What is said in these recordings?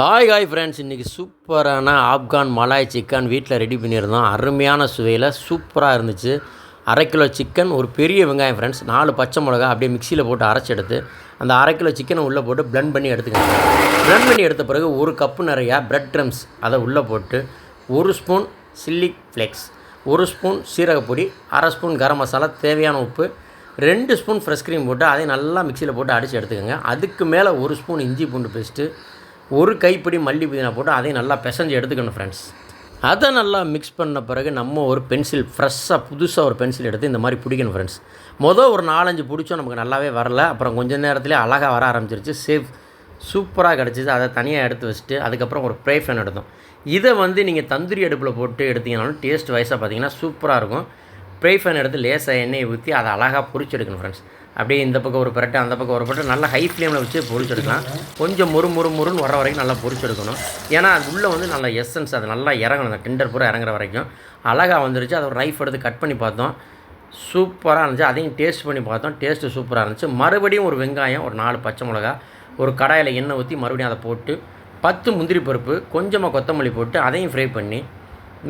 Hi hi friends இன்றைக்கி சூப்பரான Afghan malai chicken வீட்டில் ரெடி பண்ணியிருந்தோம். அருமையான சுவையில் சூப்பராக இருந்துச்சு. அரை கிலோ சிக்கன் ஒரு பெரிய வெங்காயம் ஃப்ரெண்ட்ஸ் நாலு பச்சை மிளகா அப்படியே மிக்சியில் போட்டு அரைச்சி எடுத்து அந்த அரை கிலோ சிக்கனை உள்ளே போட்டு ப்ளெண்ட் பண்ணி எடுத்துக்கோங்க. ப்ளெண்ட் பண்ணி எடுத்த பிறகு ஒரு கப்பு நிறையா ப்ரெட் ட்ரம்ஸ் அதை உள்ளே போட்டு ஒரு ஸ்பூன் சில்லி ஃப்ளெக்ஸ் ஒரு ஸ்பூன் சீரகப்பொடி அரை ஸ்பூன் கரம் மசாலா தேவையான உப்பு ரெண்டு ஸ்பூன் ஃப்ரெஷ் க்ரீம் போட்டு அதை நல்லா மிக்சியில் போட்டு அடித்து எடுத்துக்கோங்க. அதுக்கு மேலே ஒரு ஸ்பூன் இஞ்சி பூண்டு பேஸ்ட்டு ஒரு கைப்பிடி மல்லி புதினா போட்டு அதையும் நல்லா பிசைஞ்சு எடுத்துக்கணும் ஃப்ரெண்ட்ஸ் அதை நல்லா மிக்ஸ் பண்ண பிறகு நம்ம ஒரு பென்சில் ஃப்ரெஷ்ஷாக புதுசாக ஒரு பென்சில் எடுத்து இந்த மாதிரி பிடிக்கணும் ஃப்ரெண்ட்ஸ் மொதல் ஒரு நாலஞ்சு பிடிச்சோம் நமக்கு நல்லாவே வரல. அப்புறம் கொஞ்ச நேரத்துலேயே அழகாக வர ஆரம்பிச்சிருச்சு. சேஃப் சூப்பராக கிடச்சிது. அதை தனியாக எடுத்து வச்சுட்டு அதுக்கப்புறம் ஒரு ப்ரை ஃபேன் எடுத்தோம். இதை வந்து நீங்கள் தந்தூரி அடுப்பில் போட்டு எடுத்தீங்கனாலும் டேஸ்ட் வைஸாக பார்த்தீங்கன்னா சூப்பராக இருக்கும். ப்ரே ஃபேன் எடுத்து லேசாக எண்ணெயை ஊற்றி அதை அழகாக பொறிச்சு எடுக்கணும் ஃப்ரெண்ட்ஸ் அப்படியே இந்த பக்கம் ஒரு பரட்டு அந்த பக்கம் ஒரு பரட்டு. நல்லா ஹை ஃப்ளேமில் வச்சு பொரிச்செடுக்கலாம் கொஞ்சம் முறு முறு முறுன்னு வர வரைக்கும் நல்லா பொரிச்செடுக்கணும் ஏன்னா அது உள்ளே வந்து நல்லா எசன்ஸ் அது நல்லா இறங்கணும். அந்த டெண்டர் பூரா இறங்குற வரைக்கும். அழகாக வந்துருச்சு. அதை ஒரு நைஃப் எடுத்து கட் பண்ணி பார்த்தோம். சூப்பராக இருந்துச்சு. அதையும் டேஸ்ட் பண்ணி பார்த்தோம். டேஸ்ட்டு சூப்பராக இருந்துச்சு. மறுபடியும் ஒரு வெங்காயம் ஒரு நாலு பச்சை மிளகா ஒரு கடாயில் எண்ணெய் ஊற்றி மறுபடியும் அதை போட்டு பத்து முந்திரி பருப்பு கொஞ்சமாக கொத்தமல்லி போட்டு அதையும் ஃப்ரை பண்ணி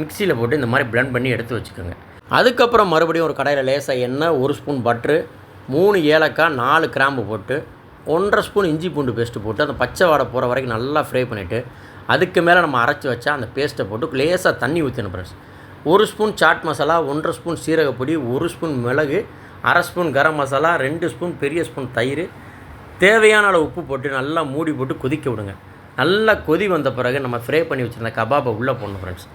மிக்சியில் போட்டு இந்த மாதிரி பிளெண்ட் பண்ணி எடுத்து வச்சுக்கோங்க. அதுக்கப்புறம் மறுபடியும் ஒரு கடாயில் லேசாக எண்ணெய் ஒரு ஸ்பூன் பட்ரு மூணு ஏலக்காய் நாலு கிராம்பு போட்டு ஒன்றரை ஸ்பூன் இஞ்சி பூண்டு பேஸ்ட்டு போட்டு அந்த பச்சை வாடை போகிற வரைக்கும் நல்லா ஃப்ரை பண்ணிவிட்டு அதுக்கு மேலே நம்ம அரைச்சி வச்சா அந்த பேஸ்ட்டை போட்டு லேசாக தண்ணி ஊற்றணும் ஃப்ரெண்ட்ஸ் ஒரு ஸ்பூன் சாட் மசாலா ஒன்றரை ஸ்பூன் சீரகப்பொடி ஒரு ஸ்பூன் மிளகு அரை ஸ்பூன் கரம் மசாலா ரெண்டு ஸ்பூன் பெரிய ஸ்பூன் தயிர். தேவையான அளவு உப்பு போட்டு நல்லா மூடி போட்டு கொதிக்க விடுங்க. நல்லா கொதி வந்த பிறகு நம்ம ஃப்ரை பண்ணி வச்சுருந்த கபாபை உள்ளே போடணும் ஃப்ரெண்ட்ஸ்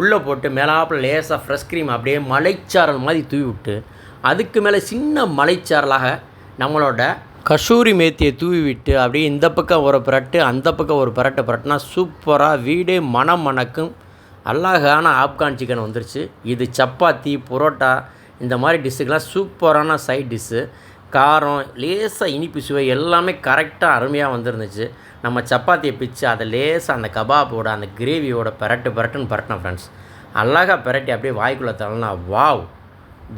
உள்ளே போட்டு மேலாப்பில் லேசாக ஃப்ரெஷ் க்ரீம் அப்படியே மலைச்சாரல் மாதிரி தூவி விட்டு அதுக்கு மேலே சின்ன மலைச்சாரலாக நம்மளோட கசூரி மேத்தியை தூவி விட்டு அப்படியே இந்த பக்கம் ஒரு பிரட்டு அந்த பக்கம் ஒரு பிரட்டு புரட்டுனா சூப்பராக வீடே மனம் மணக்கும் அழகான ஆப்கான் சிக்கன் வந்துருச்சு. இது சப்பாத்தி புரோட்டா இந்த மாதிரி டிஷ்ஷுக்கெலாம் சூப்பரான சைட் டிஷ்ஷு. காரம் லேசாக இனிப்பு சுவை எல்லாமே கரெக்டாக அருமையாக வந்துருந்துச்சு. நம்ம சப்பாத்தியை பிச்சு அதை லேசாக அந்த கபாபோட அந்த கிரேவியோட பரட்டு பரட்டுன்னு பரட்டினோம் ஃப்ரெண்ட்ஸ் அழகாக பரட்டி அப்படியே வாய்க்குள்ளே தள்ளனா வாவ்!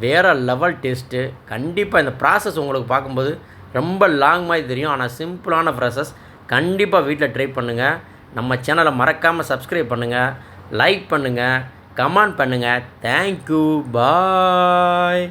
வேறு லெவல் டேஸ்ட்டு கண்டிப்பாக இந்த ப்ராசஸ் உங்களுக்கு பார்க்கும்போது ரொம்ப லாங் மாதிரி தெரியும். ஆனால் சிம்பிளான ப்ராசஸ் கண்டிப்பாக வீட்டில் ட்ரை பண்ணுங்கள் நம்ம சேனலை மறக்காமல் சப்ஸ்கிரைப் பண்ணுங்கள் லைக் பண்ணுங்கள் கமெண்ட் பண்ணுங்கள் தேங்க்யூ பாய்